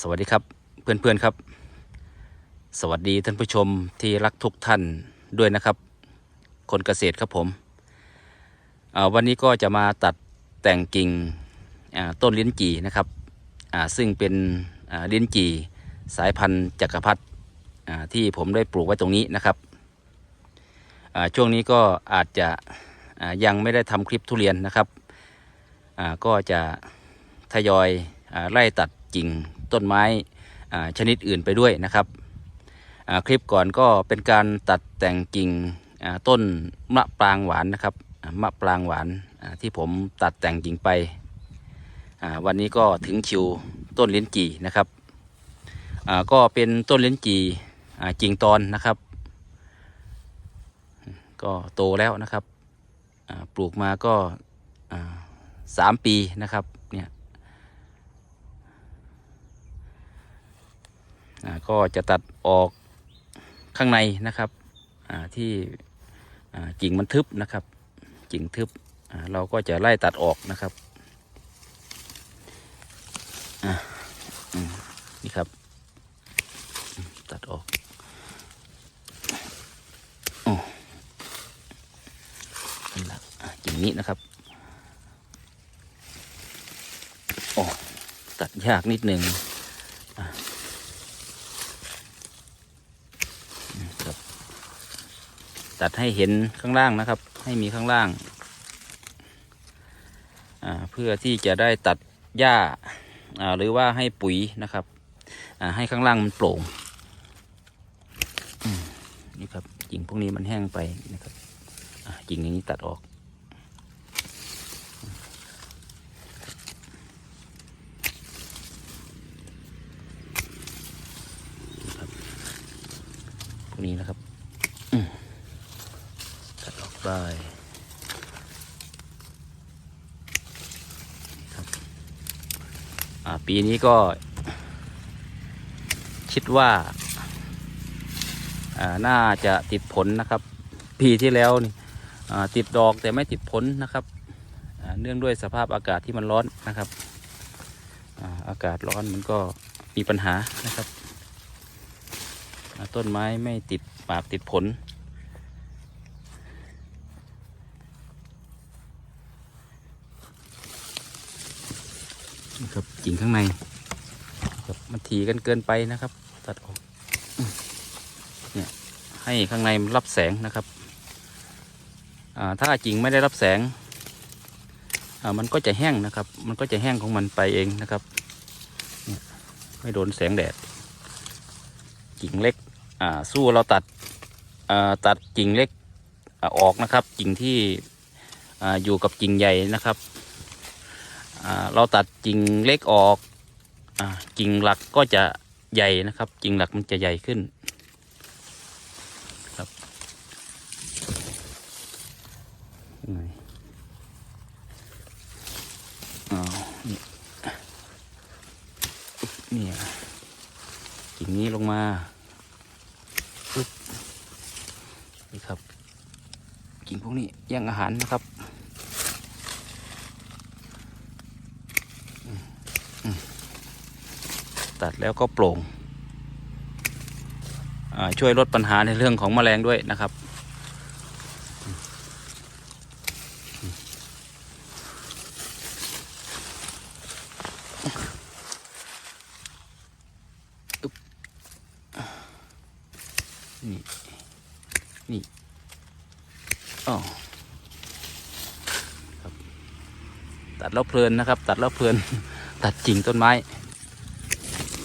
สวัสดีครับเพื่อนๆครับ สวัสดีท่านผู้ชมที่รักทุกท่านด้วยนะครับ คนเกษตรครับผมวันนี้ก็จะมาตัดแต่งกิ่งต้นลิ้นจี่นะครับซึ่งเป็นลิ้นจี่สายพันธุ์จักรพรรดิที่ผมได้ปลูกไว้ตรงนี้นะครับช่วงนี้ก็อาจจะยังไม่ได้ทำคลิปทุเรียนนะครับก็จะทยอยไล่ตัดกิ่ง ต้นไม้ชนิดอื่นไปด้วยนะครับคลิปก่อนก็เป็นการตัดแต่งกิ่งต้นมะปรางหวานนะครับมะปรางหวานที่ผมตัดแต่งกิ่งไป วันนี้ก็ถึงคิวต้นลิ้นจี่นะครับก็เป็นต้นลิ้นจี่กิ่งตอนนะครับ ก็โตแล้วนะครับปลูกมาก็สามปีนะครับเนี่ย อ่า ก็จะตัดออกข้างในนะครับที่กิ่งมันทึบนะครับกิ่งทึบเราก็จะไล่ตัดออกนะครับนี่ครับ ตัดออกอ้นี่ละกิ่งนี้นะครับโอ้ตัดยากนิดหนึ่ง ครับ ตัดให้เห็นข้างล่างนะครับ ให้มีข้างล่างาเพื่อที่จะได้ตัดหญ้าาหรือว่าให้ปุ๋ยนะครับให้ข้างล่างมันโปร่งนี่ครับกิ่งพวกนี้มันแห้งไปนะครับกิ่งอย่างนี้ตัดออกพวกนี้นะครับ ได้ครับปีนี้ก็ คิดว่า น่าจะติดผลนะครับ ปีที่แล้วนี่ติดดอกแต่ไม่ติดผลนะครับเนื่องด้วยสภาพอากาศที่มันร้อนนะครับอากาศร้อนมันก็มีปัญหานะครับ ต้นไม้ไม่ติดปากติดผล ครับกิ่งข้างในครับมันถีกันเกินไปนะครับ ตัดออกเนี่ยให้ข้างในมันรับแสงนะครับถ้ากิ่งไม่ได้รับแสงมันก็จะแห้งนะครับ มันก็จะแห้งของมันไปเองนะครับไม่โดนแสงแดด กิ่งเล็กสู้เราตัดตัดกิ่งเล็กออกนะครับ กิ่งที่อยู่กับกิ่งใหญ่นะครับ เราตัดกิ่งเล็กออกอกิ่งหลักก็จะใหญ่นะครับ กิ่งหลักมันจะใหญ่ขึ้นครับไหนอ้าวนี่เนี่ยกิ่งนี้ลงมาปึ๊บนี่ครับ กิ่งพวกนี้แย่งอาหารนะครับอืมอืม ตัดแล้วก็โปร่งช่วยลดปัญหาในเรื่องของแมลงด้วยนะครับ นี่ นี่อ๋อตัดแล้วเพลินนะครับ ตัดแล้วเพลิน ตัดกิ่งต้นไม้ ค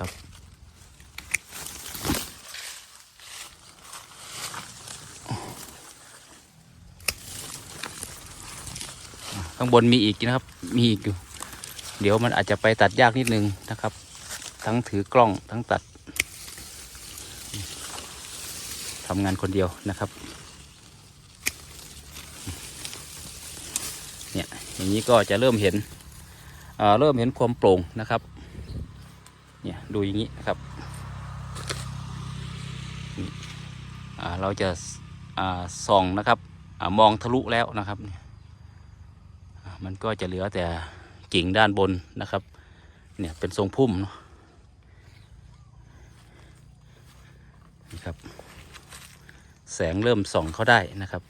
รับ ข้างบนมีอีกนะครับ มีอีกอยู่ เดี๋ยวมันอาจจะไปตัดยากนิดนึงนะครับ ทั้งถือกล้องทั้งตัดทำงานคนเดียวนะครับ เนี่ย อย่างนี้ก็จะเริ่มเห็นเเริ่มเห็นความโปร่งนะครับเนี่ยดูอย่างนี้นะครับเราจะาส่องนะครับอมองทะลุแล้วนะครับ มันก็จะเหลือแต่กิ่งด้านบนนะครับ เนี่ยเป็นทรงพุ่มเนาะนี่ครับ แสงเริ่มส่องเข้าได้นะครับ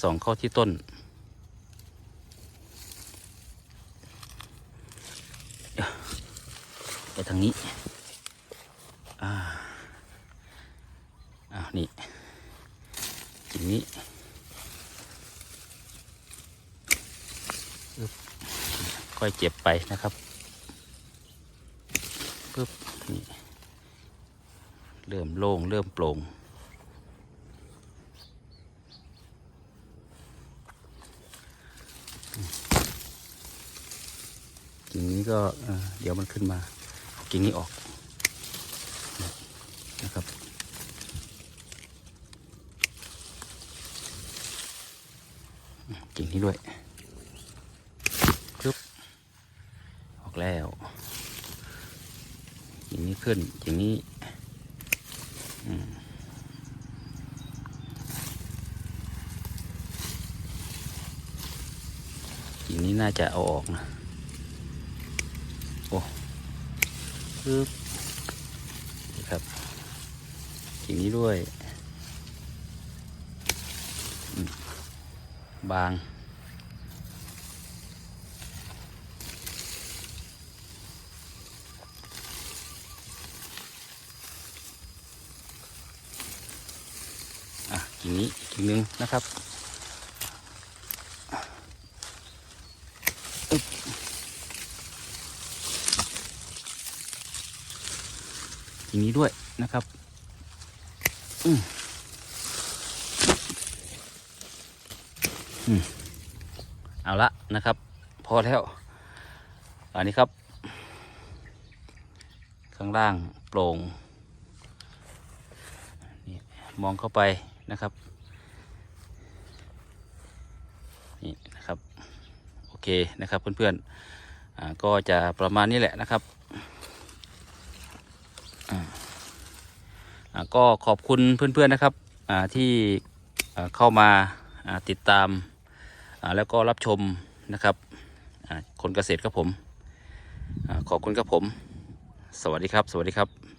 ส่องเข้าที่ต้น ไป ทางนี้ อ่าอ่านี่กิ่งนี้ปึ๊บค่อยเจ็บไปนะครับปึ๊บนี่เริ่มโล่งเริ่มโปร่งกิ่งนี้ก็เดี๋ยวมันขึ้นมา กิ่งนี้ออกนะครับ กิ่งนี้ด้วยปึ๊บออกแล้วกิ่งนี้ขึ้นกิ่งนี้อืมกิ่งนี้น่าจะเอาออกนะโอ้ ปึ๊บนี่ครับกิ่งนี้ด้วย บาง อะกิ่งนี้อีกกิ่งนึงนะครับ กิ่งนี้ด้วยนะครับอืมอืมเอาละนะครับ พอแล้ว อันนี้ครับ ข้างล่างโปร่งนี่มองเข้าไปนะครับนี่นะครับ โอเคนะครับเพื่อนๆก็จะประมาณนี้แหละนะครับอ่าอ่า ก็ขอบคุณเพื่อนๆนะครับที่เข้ามาติดตามแล้วก็รับชมนะครับคนเกษตรครับผมขอบคุณครับผม สวัสดีครับ สวัสดีครับ